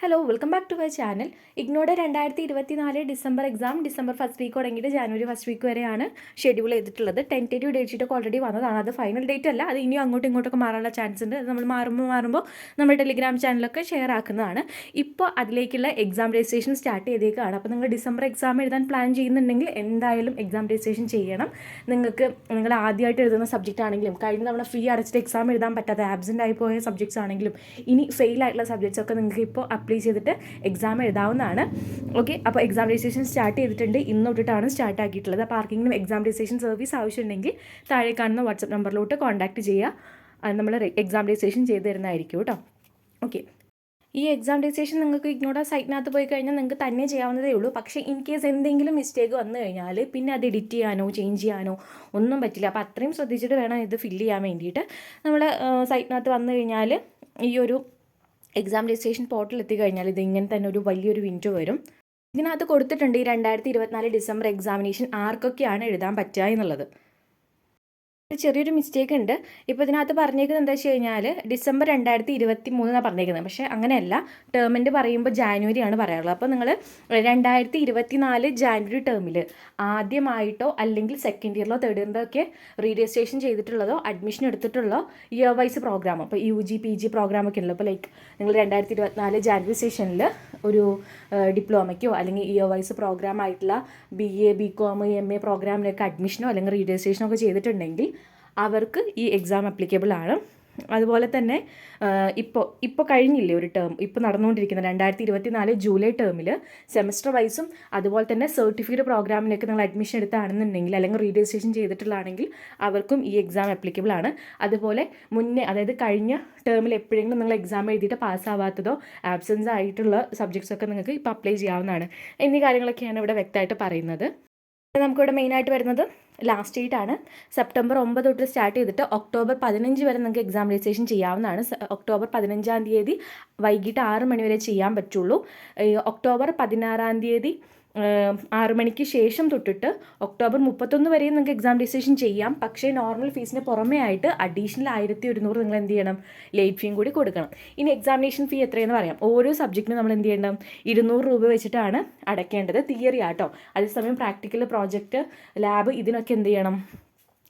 Hello welcome back to my channel ഇഗ്നോയുടെ രണ്ടായിരത്തി ഇരുപത്തി നാല് December exam December first week തുടങ്ങിയിട്ട് ജാനുവരി ഫസ്റ്റ് വീക്ക് വരെയാണ് ഷെഡ്യൂൾ ചെയ്തിട്ടുള്ളത്. ടെന്റേറ്റീവ് ഡേറ്റ് ഷീറ്റ് ഓൾറെഡി വന്നതാണ്. അത് ഫൈനൽ ഡേറ്റ് അല്ല അത് ഇനിയും അങ്ങോട്ടും ഇങ്ങോട്ടൊക്കെ മാറാനുള്ള ചാൻസ് ഉണ്ട്. അത് നമ്മൾ മാറുമ്പോൾ മാറുമ്പോൾ നമ്മൾ ടെലിഗ്രാം ചാനലൊക്കെ ഷെയർ ആക്കുന്നതാണ്. ഇപ്പോൾ അതിലേക്കുള്ള എക്സാം രജിസ്ട്രേഷൻ സ്റ്റാർട്ട് ചെയ്തേക്കാണ്. അപ്പോൾ നിങ്ങൾ ഡിസംബർ എക്സാം എഴുതാൻ പ്ലാൻ ചെയ്യുന്നുണ്ടെങ്കിൽ എന്തായാലും എക്സാം രജിസ്ട്രേഷൻ ചെയ്യണം. നിങ്ങൾക്ക് നിങ്ങൾ ആദ്യമായിട്ട് എഴുതുന്ന സബ്ജക്റ്റ് ആണെങ്കിലും കഴിഞ്ഞ തവണ ഫീ അടച്ചിട്ട് എക്സാം എഴുതാൻ പറ്റാത്ത ആബ്സെന്റ് ആയി പോയ സബ്ജക്ട്സ് ആണെങ്കിലും ഇനി ഫെയിൽ ആയിട്ടുള്ള സബ്ജക്ട്സ് ഒക്കെ നിങ്ങൾക്ക് ഇപ്പോൾ അപ്ലൈ ചെയ്തിട്ട് എക്സാം എഴുതാവുന്നതാണ്. ഓക്കെ അപ്പോൾ എക്സാം രജിസ്ട്രേഷൻ സ്റ്റാർട്ട് ചെയ്തിട്ടുണ്ട്. ഇന്ന് തൊട്ടിട്ടാണ് സ്റ്റാർട്ട് ആക്കിയിട്ടുള്ളത്. അപ്പോൾ ആർക്കെങ്കിലും എക്സാം രജിസ്ട്രേഷൻ സർവീസ് ആവശ്യമുണ്ടെങ്കിൽ താഴെ കാണുന്ന വാട്സപ്പ് നമ്പറിലോട്ട് കോൺടാക്ട് ചെയ്യുക. നമ്മൾ എക്സാം രജിസ്ട്രേഷൻ ചെയ്ത് തരുന്നതായിരിക്കും കേട്ടോ. ഓക്കെ ഈ എക്സാം രജിസ്ട്രേഷൻ നിങ്ങൾക്ക് ഇഗ്നോടെ സൈറ്റിനകത്ത് പോയി കഴിഞ്ഞാൽ നിങ്ങൾക്ക് തന്നെ ചെയ്യാവുന്നതേ ഉള്ളൂ. പക്ഷേ ഇൻ കേസ് എന്തെങ്കിലും മിസ്റ്റേക്ക് വന്നു കഴിഞ്ഞാൽ പിന്നെ അത് എഡിറ്റ് ചെയ്യാനോ ചേഞ്ച് ചെയ്യാനോ ഒന്നും പറ്റില്ല. അപ്പോൾ അത്രയും ശ്രദ്ധിച്ചിട്ട് വേണം ഇത് ഫില്ല് ചെയ്യാൻ വേണ്ടിയിട്ട്. നമ്മൾ സൈറ്റിനകത്ത് വന്നു കഴിഞ്ഞാൽ ഈ ഒരു എക്സാം രജിസ്ട്രേഷൻ പോർട്ടൽ എത്തിക്കഴിഞ്ഞാൽ ഇത് ഇങ്ങനെ തന്നെ ഒരു വലിയൊരു വിൻഡോ വരും. ഇതിനകത്ത് കൊടുത്തിട്ടുണ്ട് ഈ രണ്ടായിരത്തി ഇരുപത്തിനാല് ഡിസംബർ എക്സാമിനേഷൻ ആർക്കൊക്കെയാണ് എഴുതാൻ പറ്റുക എന്നുള്ളത്. ചെറിയൊരു മിസ്റ്റേക്ക് ഉണ്ട്. ഇപ്പോൾ ഇതിനകത്ത് പറഞ്ഞേക്കുന്നത് എന്താ വെച്ച് കഴിഞ്ഞാൽ ഡിസംബർ രണ്ടായിരത്തി ഇരുപത്തി മൂന്നാണ് പറഞ്ഞേക്കുന്നത്. പക്ഷേ അങ്ങനെയല്ല. ടേമിന്റെ പറയുമ്പോൾ ജാനുവരിയാണ് പറയാറുള്ളത്. അപ്പോൾ നിങ്ങൾ രണ്ടായിരത്തി ഇരുപത്തി നാല് ജാനുവരി ടേമിൽ ആദ്യമായിട്ടോ അല്ലെങ്കിൽ സെക്കൻഡ് ഇയറിലോ തേർഡ് ഇയറിലോ ഒക്കെ റീ രജിസ്ട്രേഷൻ ചെയ്തിട്ടുള്ളതോ അഡ്മിഷൻ എടുത്തിട്ടുള്ളതോ ഇയർ വൈസ് പ്രോഗ്രാം അപ്പോൾ U G P G program ഒക്കെ ഉള്ളൂ അപ്പോൾ ലൈക്ക് നിങ്ങൾ രണ്ടായിരത്തി ഇരുപത്തിനാല് ജാനുവരി സെഷനിൽ ഒരു ഡിപ്ലോമയ്ക്കോ അല്ലെങ്കിൽ ഇയർ വൈസ് പ്രോഗ്രാം ആയിട്ടുള്ള B A B com M A പ്രോഗ്രാമിനൊക്കെ അഡ്മിഷനോ അല്ലെങ്കിൽ രജിസ്ട്രേഷനോ ഒക്കെ ചെയ്തിട്ടുണ്ടെങ്കിൽ അവർക്ക് ഈ എക്സാം അപ്ലിക്കബിൾ ആണ്. അതുപോലെ തന്നെ ഇപ്പോൾ ഇപ്പോൾ കഴിഞ്ഞില്ലേ ഒരു ടേം ഇപ്പോൾ നടന്നുകൊണ്ടിരിക്കുന്ന രണ്ടായിരത്തി ഇരുപത്തി നാല് ജൂലൈ ടേമിൽ സെമസ്റ്റർ വൈസും അതുപോലെ തന്നെ സർട്ടിഫിക്കറ്റ് പ്രോഗ്രാമിലേക്ക് നിങ്ങൾ അഡ്മിഷൻ എടുത്താണെന്നുണ്ടെങ്കിൽ അല്ലെങ്കിൽ റീ രജിസ്ട്രേഷൻ ചെയ്തിട്ടുള്ളതാണെങ്കിൽ അവർക്കും ഈ എക്സാം അപ്ലിക്കബിൾ ആണ്. അതുപോലെ മുന്നേ അതായത് കഴിഞ്ഞ ടേമിൽ എപ്പോഴെങ്കിലും നിങ്ങൾ എക്സാം എഴുതിയിട്ട് പാസ്സാവാത്തതോ ആബ്സെൻസ് ആയിട്ടുള്ള സബ്ജക്ട്സ് ഒക്കെ നിങ്ങൾക്ക് ഇപ്പോൾ അപ്ലൈ ചെയ്യാവുന്നതാണ്. എന്നീ കാര്യങ്ങളൊക്കെയാണ് ഇവിടെ വ്യക്തമായിട്ട് പറയുന്നത്. നമുക്കിവിടെ മെയിനായിട്ട് വരുന്നത് ലാസ്റ്റ് ഡേറ്റ് ആണ്. സെപ്റ്റംബർ ഒമ്പത് തൊട്ട് സ്റ്റാർട്ട് ചെയ്തിട്ട് ഒക്ടോബർ പതിനഞ്ച് വരെ നിങ്ങൾക്ക് എക്സാം രജിസ്ട്രേഷൻ ചെയ്യാവുന്നതാണ് ഒക്ടോബർ പതിനഞ്ചാം തീയതി വൈകിട്ട് ആറ് മണി വരെ ചെയ്യാൻ പറ്റുള്ളൂ. ഒക്ടോബർ പതിനാറാം തീയതി ആറ് മണിക്ക് ശേഷം തൊട്ടിട്ട് ഒക്ടോബർ മുപ്പത്തൊന്ന് വരെയും നിങ്ങൾക്ക് എക്സാം രജിസ്ട്രേഷൻ ചെയ്യാം. പക്ഷേ നോർമൽ ഫീസിന് പുറമേ ആയിട്ട് അഡീഷണൽ ആയിരത്തി ഒരുന്നൂറ് നിങ്ങൾ എന്ത് ചെയ്യണം? ലേറ്റ് ഫീയും കൂടി കൊടുക്കണം. ഇനി എക്സാമിനേഷൻ ഫീ എത്രയെന്ന് പറയാം. ഓരോ സബ്ജക്റ്റിനും നമ്മൾ എന്ത് ചെയ്യണം? ഇരുന്നൂറ് രൂപ വെച്ചിട്ടാണ് അടയ്ക്കേണ്ടത് തിയറി ആട്ടോ. അതേസമയം പ്രാക്ടിക്കൽ പ്രോജക്റ്റ് ലാബ് ഇതിനൊക്കെ എന്ത് ചെയ്യണം?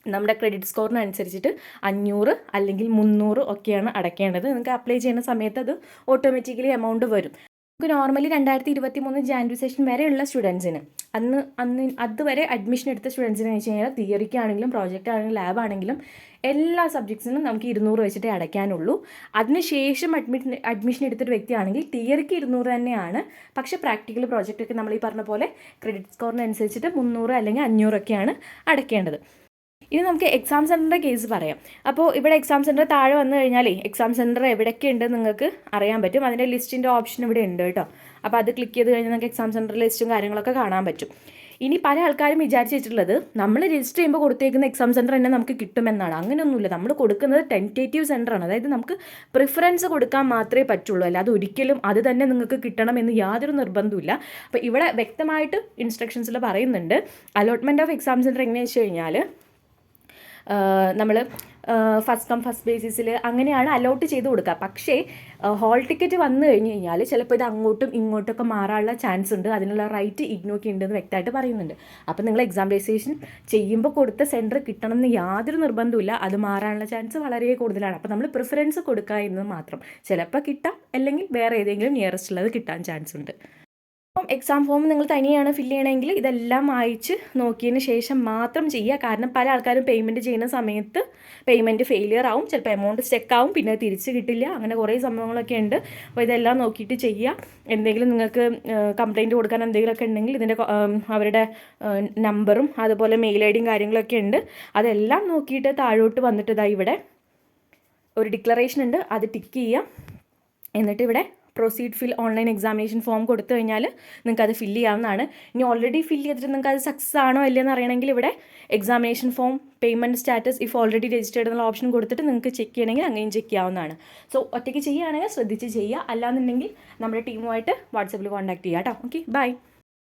നമ്മുടെ ക്രെഡിറ്റ് സ്കോറിനനുസരിച്ചിട്ട് അഞ്ഞൂറ് അല്ലെങ്കിൽ മുന്നൂറ് ഒക്കെയാണ് അടയ്ക്കേണ്ടത്. നിങ്ങൾക്ക് അപ്ലൈ ചെയ്യുന്ന സമയത്ത് അത് ഓട്ടോമാറ്റിക്കലി എമൗണ്ട് വരും. നമുക്ക് നോർമലി രണ്ടായിരത്തി ഇരുപത്തി മൂന്ന് ജാനുവരി സെഷൻ വരെയുള്ള സ്റ്റുഡൻസിന് അന്ന് അന്ന് അതുവരെ അഡ്മിഷൻ എടുത്ത സ്റ്റുഡൻസിന് വെച്ച് കഴിഞ്ഞാൽ തിയറിക്കാണെങ്കിലും പ്രോജക്റ്റ് ആണെങ്കിലും ലാബ് ആണെങ്കിലും എല്ലാ സബ്ജക്ട്സിനും നമുക്ക് ഇരുന്നൂറ് വെച്ചിട്ടേ അടയ്ക്കാനുള്ളൂ. അതിനുശേഷം അഡ്മിഷൻ അഡ്മിഷൻ എടുത്തൊരു വ്യക്തിയാണെങ്കിൽ തിയറിക്ക് ഇരുന്നൂറ് തന്നെയാണ്. പക്ഷേ പ്രാക്ടിക്കൽ പ്രോജക്റ്റൊക്കെ നമ്മൾ ഈ പറഞ്ഞ പോലെ ക്രെഡിറ്റ് സ്കോറിനനുസരിച്ചിട്ട് മുന്നൂറ് അല്ലെങ്കിൽ അഞ്ഞൂറൊക്കെയാണ് അടയ്ക്കേണ്ടത്. ഇനി നമുക്ക് എക്സാം സെന്ററിന്റെ കേസ് പറയാം. അപ്പോൾ ഇവിടെ എക്സാം സെന്റർ താഴെ വന്നു കഴിഞ്ഞാലേ എക്സാം സെന്റർ എവിടെയൊക്കെ ഉണ്ട് നിങ്ങൾക്ക് അറിയാൻ പറ്റും. അതിന്റെ ലിസ്റ്റിന്റെ ഓപ്ഷൻ ഇവിടെ ഉണ്ട് കേട്ടോ. അപ്പോൾ അത് ക്ലിക്ക് ചെയ്ത് കഴിഞ്ഞാൽ നിങ്ങൾക്ക് എക്സാം സെന്റർ ലിസ്റ്റും കാര്യങ്ങളൊക്കെ കാണാൻ പറ്റും. ഇനി പല ആൾക്കാരും വിചാരിച്ച് വെച്ചിട്ടുള്ളത് നമ്മൾ രജിസ്റ്റർ ചെയ്യുമ്പോൾ കൊടുത്തേക്കുന്ന എക്സാം സെന്റർ തന്നെ നമുക്ക് കിട്ടുമെന്നാണ്. അങ്ങനെയൊന്നുമില്ല. നമ്മൾ കൊടുക്കുന്നത് ടെന്റേറ്റീവ് സെന്ററാണ് അതായത് നമുക്ക് പ്രിഫറൻസ് കൊടുക്കാൻ മാത്രമേ പറ്റുള്ളൂ. അല്ലാതെ ഒരിക്കലും അത് തന്നെ നിങ്ങൾക്ക് കിട്ടണം എന്ന് യാതൊരു നിർബന്ധമില്ല അപ്പോൾ ഇവിടെ വ്യക്തമായിട്ട് ഇൻസ്ട്രക്ഷൻസിൽ പറയുന്നുണ്ട്. അലോട്ട്മെന്റ് ഓഫ് എക്സാം സെന്റർ എങ്ങനെയാണെന്ന് വെച്ച് കഴിഞ്ഞാൽ നമ്മൾ ഫസ്റ്റ് കം ഫസ്റ്റ് ബേസിസിൽ അങ്ങനെയാണ് അലോട്ട് ചെയ്ത് കൊടുക്കുക പക്ഷേ ഹോൾ ടിക്കറ്റ് വന്നു കഴിഞ്ഞ് കഴിഞ്ഞാൽ ചിലപ്പോൾ ഇത് അങ്ങോട്ടും ഇങ്ങോട്ടൊക്കെ മാറാനുള്ള ചാൻസ് ഉണ്ട്. അതിനുള്ള റൈറ്റ് ഇഗ്നോക്കി ഉണ്ടെന്ന് വ്യക്തമായിട്ട് പറയുന്നുണ്ട്. അപ്പം നിങ്ങൾ എക്സാം രജിസ്ട്രേഷൻ ചെയ്യുമ്പോൾ കൊടുത്ത സെന്റർ കിട്ടണം എന്ന് യാതൊരു നിർബന്ധമില്ല അത് മാറാനുള്ള ചാൻസ് വളരെ കൂടുതലാണ്. അപ്പം നമ്മൾ പ്രിഫറൻസ് കൊടുക്കുക എന്നത് മാത്രം. ചിലപ്പോൾ കിട്ടാം. അല്ലെങ്കിൽ വേറെ ഏതെങ്കിലും നിയറസ്റ്റ് ഉള്ളത് കിട്ടാൻ ചാൻസ് ഉണ്ട്. അപ്പം എക്സാം ഫോം നിങ്ങൾ തനിയാണ് ഫില്ല് ചെയ്യണമെങ്കിൽ ഇതെല്ലാം അയച്ച് നോക്കിയതിന് ശേഷം മാത്രം ചെയ്യുക. കാരണം പല ആൾക്കാരും പേയ്മെന്റ് ചെയ്യുന്ന സമയത്ത് പേയ്മെന്റ് ഫെയിലിയർ ആവും. ചിലപ്പോൾ എമൗണ്ട് സ്റ്റെക്ക് ആവും. പിന്നെ തിരിച്ച് കിട്ടില്ല. അങ്ങനെ കുറേ സംഭവങ്ങളൊക്കെ ഉണ്ട്. അപ്പോൾ ഇതെല്ലാം നോക്കിയിട്ട് ചെയ്യുക. എന്തെങ്കിലും നിങ്ങൾക്ക് കംപ്ലയിന്റ് കൊടുക്കാൻ എന്തെങ്കിലുമൊക്കെ ഉണ്ടെങ്കിൽ ഇതിന്റെ അവരുടെ നമ്പറും അതുപോലെ മെയിൽ ഐ ഡിയും കാര്യങ്ങളൊക്കെ ഉണ്ട്. അതെല്ലാം നോക്കിയിട്ട് താഴോട്ട് വന്നിട്ട് ഇതാ ഇവിടെ ഒരു ഡിക്ലറേഷൻ ഉണ്ട്. അത് ടിക്ക് ചെയ്യുക. എന്നിട്ട് ഇവിടെ proceed fill online examination form കൊടുത്തു കഴിഞ്ഞാൽ നിങ്ങൾക്ക് അത് ഫില്ല് ചെയ്യാവുന്നതാണ്. ഇനി ഓൾറെഡി ഫില്ല് ചെയ്തിട്ട് നിങ്ങൾക്ക് അത് സക്സസ് ആണോ ഇല്ലയെന്ന് അറിയണമെങ്കിൽ ഇവിടെ examination form payment status if already registered എന്നുള്ള ഓപ്ഷൻ കൊടുത്തിട്ട് നിങ്ങൾക്ക് ചെക്ക് ചെയ്യണമെങ്കിൽ അങ്ങനെയും ചെക്ക് ചെയ്യാവുന്നതാണ്. സോ ഒറ്റയ്ക്ക് ചെയ്യുകയാണെങ്കിൽ ശ്രദ്ധിച്ച് ചെയ്യുക. അല്ലാന്നുണ്ടെങ്കിൽ നമ്മുടെ ടീമുമായിട്ട് വാട്സപ്പിൽ കോൺടാക്ട് ചെയ്യുക കേട്ടോ. Okay bye